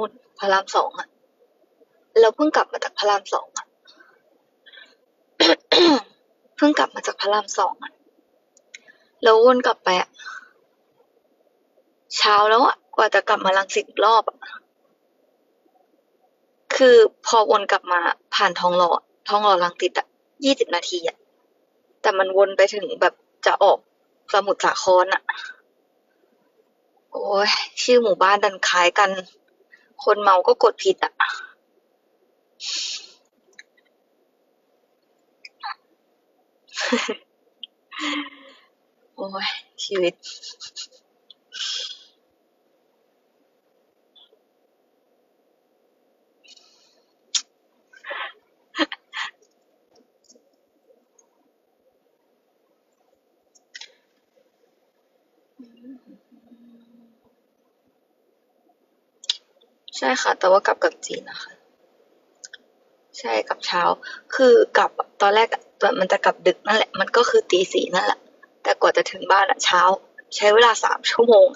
นู่นพระรามสองอะเราเพิ่งกลับมาจากพระรามสองอะเพิ่งกลับมาจากพระรามสองอะแล้ววนกลับไปอะเช้าแล้วอะกว่าจะกลับมาลังสิตรอบอะคือพอวนกลับมาผ่านทองหล่อทองหล่อลังสิตอะยี่สิบนาทีอะแต่มันวนไปถึงแบบจะออกสมุทรสาครอะโอ้ยชื่อหมู่บ้านดันคล้ายกัน คนเมาก็กดผิดอะโอ้ยชีวิต ใช่ค่ะ แต่ว่ากลับกับจีนนะคะ ใช่กลับเช้า คือกลับตอนแรกอะมันจะกลับดึกนั่นแหละ มันก็คือตีสี่นั่นแหละ แต่กว่าจะถึงบ้านอะเช้า ใช้เวลาสามชั่วโมง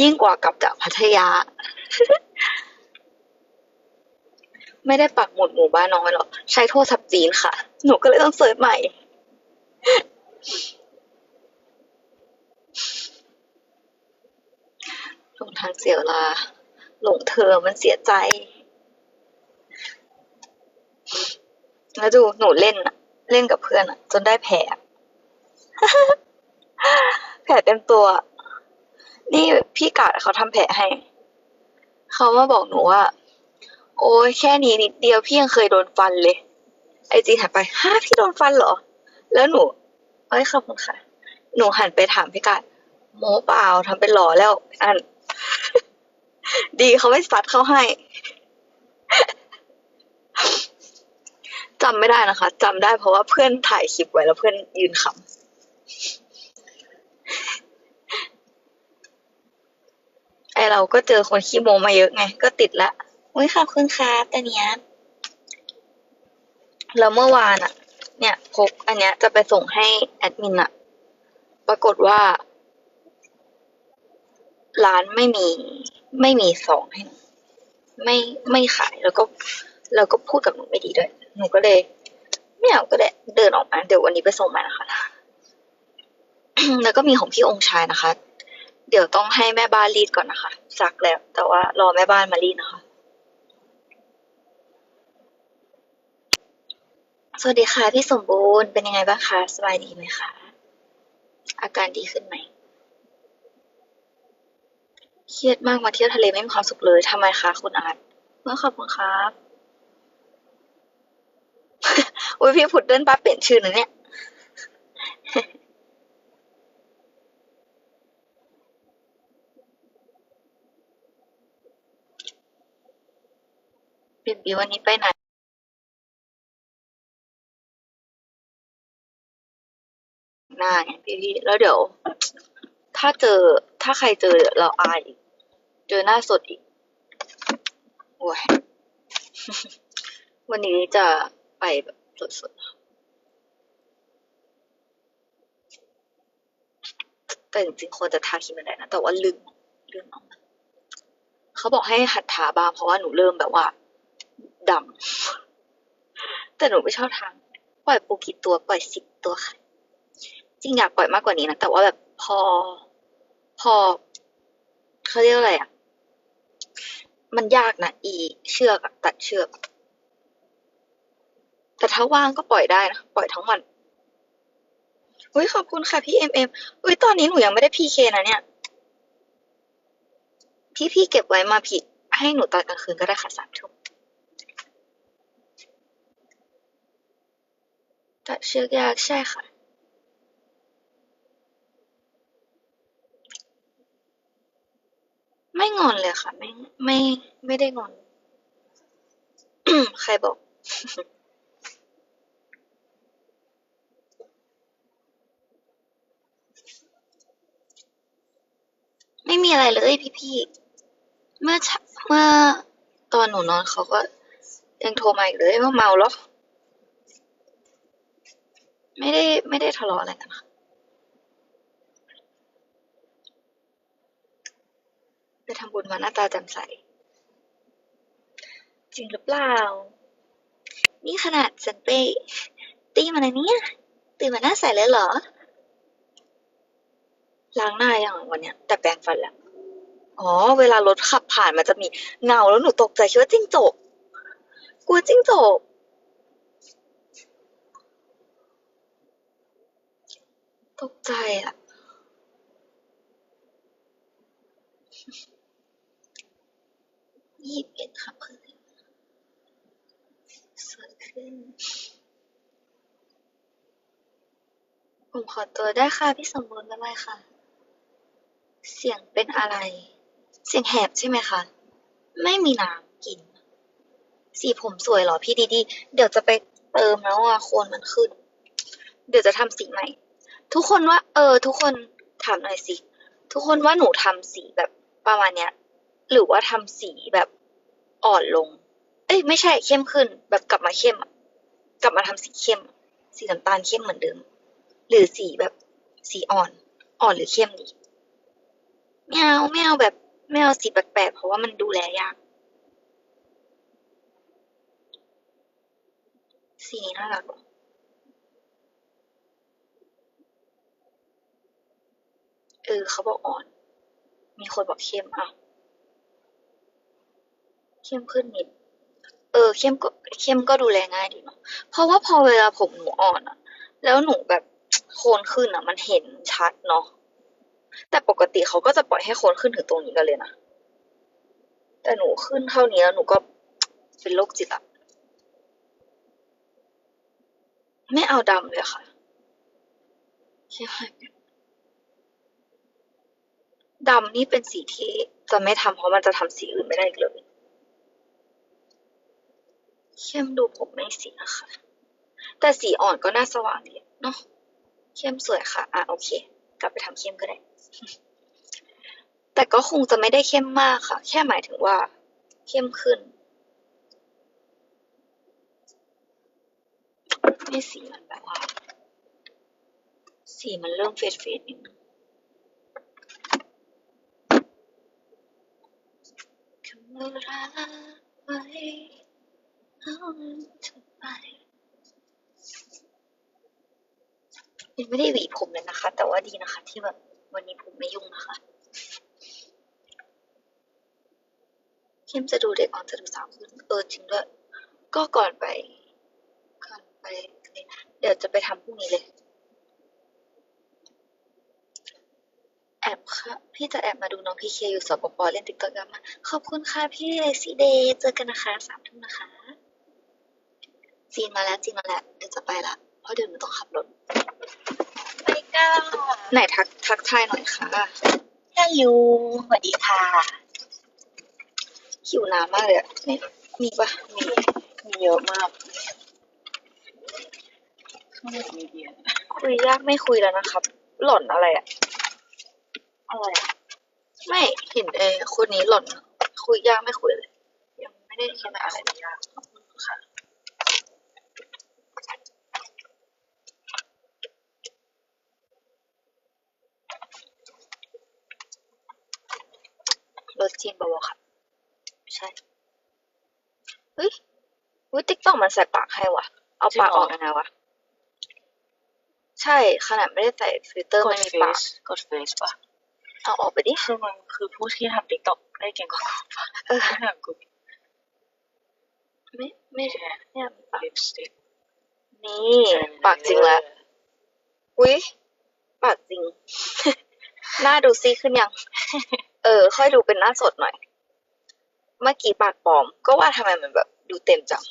ยิ่งกว่ากลับจากพัทยา ไม่ได้ปักหมุดหมู่บ้านน้อยหรอก ใช้โทรศัพท์จีนค่ะ หนูก็เลยต้องเสิร์ชใหม่หลงทางเสียเวลา หลงเธอมันเสียใจ แล้วดูหนูเล่นอะเล่นกับเพื่อนอะจนได้แผลแผลเต็มตัว นี่พี่กาดเขาทำแผลให้ เขามาบอกหนูว่า โอ้ยแค่นี้นิดเดียวพี่ยังเคยโดนฟันเลย ไอจีหันไปฮะพี่โดนฟันเหรอ แล้วหนู เอ้ยขอบคุณค่ะ หนูหันไปถามพี่กาดโมเปล่าทำเป็นหล่อแล้ว อัน ดีเขาไม่ซัดเขาให้จำไม่ได้นะคะจำได้เพราะว่าเพื่อนถ่ายคลิปไว้แล้วเพื่อนยืนขำไอเราก็เจอคนขี้โมมาเยอะไง ก็ติดละอุ้ยขอบคุณครับแต่เนี้ยแล้วเมื่อวานอะเนี่ยพกอันเนี้ยจะไปส่งให้แอดมินอะปรากฏว่า ร้านไม่มี ไม่มีซองให้หนูไม่ไม่ขายแล้วก็แล้วก็พูดกับหนูไม่ดีด้วยหนูก็เลยไม่เอาก็ได้เดินออกมาเดี๋ยววันนี้ไปส่งมานะคะแล้วก็มีของพี่องค์ชายนะคะ เดี๋ยวต้องให้แม่บ้านรีดก่อนนะคะซักแล้ว แต่ว่ารอแม่บ้านมารีดนะคะ สวัสดีค่ะพี่สมบูรณ์เป็นยังไงบ้างคะสบายดีไหมคะอาการดีขึ้นไหม เครียดมากมาเที่ยวทะเลไม่มีความสุขเลยทำไมคะคุณอาร์ตเมื่อขอบคุณครับอุ้ยพี่พุดเดิ้ลป้าเปลี่ยนชื่อนะเนี่ยบียบีวันนี้ไปไหนหน้าไงพี่พี่แล้วเดี๋ยว ถ้าเจอ ถ้าใครเจอเราอายอีก เจอหน้าสดอีกโอ้ยวันนี้จะไปแบบสดๆ แต่จริงๆควรจะทาครีมอะไรนะ แต่ว่าลืมลืมเอามาเขาบอกให้หัดทาบ้างเพราะว่าหนูเริ่มแบบว่าดำ แต่หนูไม่ชอบทาง ปล่อยปูกี่ตัว ปล่อยสิบตัวค่ะ จริงอยากปล่อยมากกว่านี้นะ แต่ว่าแบบพอ พอเขาเรียกอะไรอะ มันยากนะอีเชือกตัดเชือก แต่ถ้าว่างก็ปล่อยได้นะ ปล่อยทั้งวันอุ้ยขอบคุณค่ะพี่เอ็มเอ็มอุ้ยตอนนี้หนูยังไม่ได้พีเคนะเนี่ย พี่พี่เก็บไว้มาผิด ให้หนูตอนกลางคืนก็ได้ค่ะสามทุ่มตัดเชือกยากใช่ค่ะ ไม่งอนเลยค่ะ ไม่ไม่ไม่ได้งอน ใครบอก ไม่มีอะไรเลยพี่พี่เมื่อเช้าเมื่อตอนหนูนอนเขาก็ยังโทรมาอีกเลยว่าเมาแล้ว ไม่ได้ไม่ได้ทะเลาะอะไรกันค่ะ ไปทำบุญมาหน้าตาแจ่มใส จริงหรือเปล่า นี่ขนาดฉันไปตีมาเลยเนี่ย ตื่นมาหน้าใสเลยเหรอ ล้างหน้ายังวันเนี้ย แต่แปรงฟันแล้ว อ๋อ เวลารถขับผ่านมันจะมีเงาแล้วหนูตกใจคิดว่าจิ้งจก กลัวจิ้งจกตกใจอะ ยี่สิบเอ็ดค่ะเพื่อนสวยขึ้น ผมขอตัวได้ค่ะ พี่สมบูรณ์บ๊ายบายค่ะ เสียงเป็นอะไร เสียงแหบใช่ไหมคะ ไม่มีน้ำกิน สีผมสวยเหรอพี่ดีดี เดี๋ยวจะไปเติมแล้วอะโคนมันขึ้น เดี๋ยวจะทำสีใหม่ ทุกคนว่า เออ ทุกคนถามหน่อยสิ ทุกคนว่าหนูทำสีแบบประมาณเนี้ย หรือว่าทำสีแบบอ่อนลง เอ้ยไม่ใช่เข้มขึ้น แบบกลับมาเข้มกลับมาทำสีเข้ม สีน้ำตาลเข้มเหมือนเดิม หรือสีแบบสีอ่อน อ่อนหรือเข้มดีไม่เอาไม่เอาแบบไม่เอาสีแปลกๆเพราะว่ามันดูแลยาก สีนี้น่ารักเออเขาบอกอ่อน มีคนบอกเข้มอะ เข้มขึ้นนิด เออ เข้มก็เข้มก็ดูแลง่ายดีเนาะ เพราะว่าพอเวลาผมหนูอ่อนอะแล้วหนูแบบโคนขึ้นอะมันเห็นชัดเนาะ แต่ปกติเขาก็จะปล่อยให้โคนขึ้นถึงตรงนี้กันเลยนะ แต่หนูขึ้นเท่านี้แล้วหนูก็เป็นโรคจิตอะไม่เอาดำเลยค่ะใช่ไหมดำนี่เป็นสีที่จะไม่ทำเพราะมันจะทำสีอื่นไม่ได้อีกเลย เข้มดูผมไม่สีนะคะแต่สีอ่อนก็น่าสว่างดีเนาะเข้มสวยค่ะ อะโอเค กลับไปทำเข้มก็ได้ แต่ก็คงจะไม่ได้เข้มมากค่ะ แค่หมายถึงว่า เข้มขึ้นให้สีมันแบบว่า สีมันเริ่มเฟดเฟดนิดนึงคำว่ารักไว้เอาเธอไป ยังไม่ได้หวีผมเลยนะคะ แต่ว่าดีนะคะ ที่แบบวันนี้ผมไม่ยุ่งนะคะ เข้มจะดูเด็กอ่อนจะดูสาวขึ้นเออจริงด้วย ก็ก่อนไป ก่อนไปเลยนะเดี๋ยวจะไปทำพรุ่งนี้เลย แอบค่ะ พี่จะแอบมาดูน้องพี่เคอยู่สปปเล่นติ๊กต็อกกันมาขอบคุณค่ะพี่เลซี่เดย์เจอกันนะคะสามทุ่มนะคะ จีนมาแล้วจีนมาแล้วเดี๋ยวจะไปละเพราะเดี๋ยวหนูต้องขับรถไปก้าไหนทักทักทายหน่อยค่ะฮัลโหลสวัสดีค่ะหิวน้ำมากเลยอะไม่มีปะมีมีเยอะมากข้างในมีเบียร์คุยยากไม่คุยแล้วนะครับ หล่อนอะไรอะอะไรอะไม่เห็นเออคนนี้หล่อน คุยยากไม่คุยเลยยังไม่ได้ขนาดอะไรยากขอบคุณค่ะ รถจีนบอกค่ะไม่ใช่เฮ้ยวิติ๊กต้องมันใส่ปากให้วะเอาปากออกยังไงวะ ใช่ขนาดไม่ได้ใส่ฟิลเตอร์กดไม่มีเฟปาก ซกดเฟซป่ะเอาออกไปดิ คือมันคือผู้ที่ทำติ๊กต็อกได้เก่งกว่ากูป่ะเออไม่ถามกูไม่ไม่ใช่เนี่ยมีปากลิปสติกนี่ปากจริงแล้วอุ้ยปากจริง หน้าดูซีขึ้นยังเออ ค่อยดูเป็นหน้าสดหน่อย เมื่อกี้ปากปลอม ก็ว่าทำไมมันแบบ ดูเต็มจัง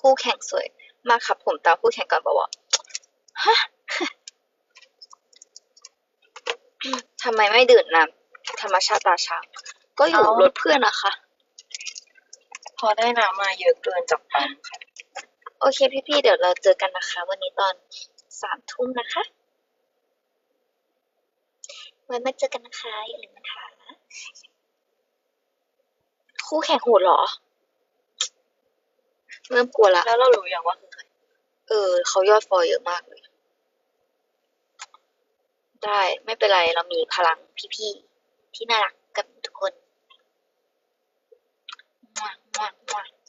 คู่แข่งสวย มากครับผมตามคู่แข่งก่อนบอกว่าฮะทำไมไม่ดื่มน้ำธรรมชาติตาช้างก็อยู่รถเพื่อนนะคะ พอได้น้ำมาเยอะเกินจากปั๊มค่ะ โอเคพี่ๆ เดี๋ยวเราเจอกันนะคะ วันนี้ตอนสามทุ่มนะคะ ไว้มาเจอกันนะคะ อย่าลืมมาถามนะ คู่แข่งโหดเหรอ เริ่มกลัวละ แล้วเรารู้อย่างว่าคือใคร เออ เขายอดฟอยเยอะมากเลย ได้ไม่เป็นไรเรามีพลังพี่ๆ ที่น่ารักกับทุกคนมวมวมว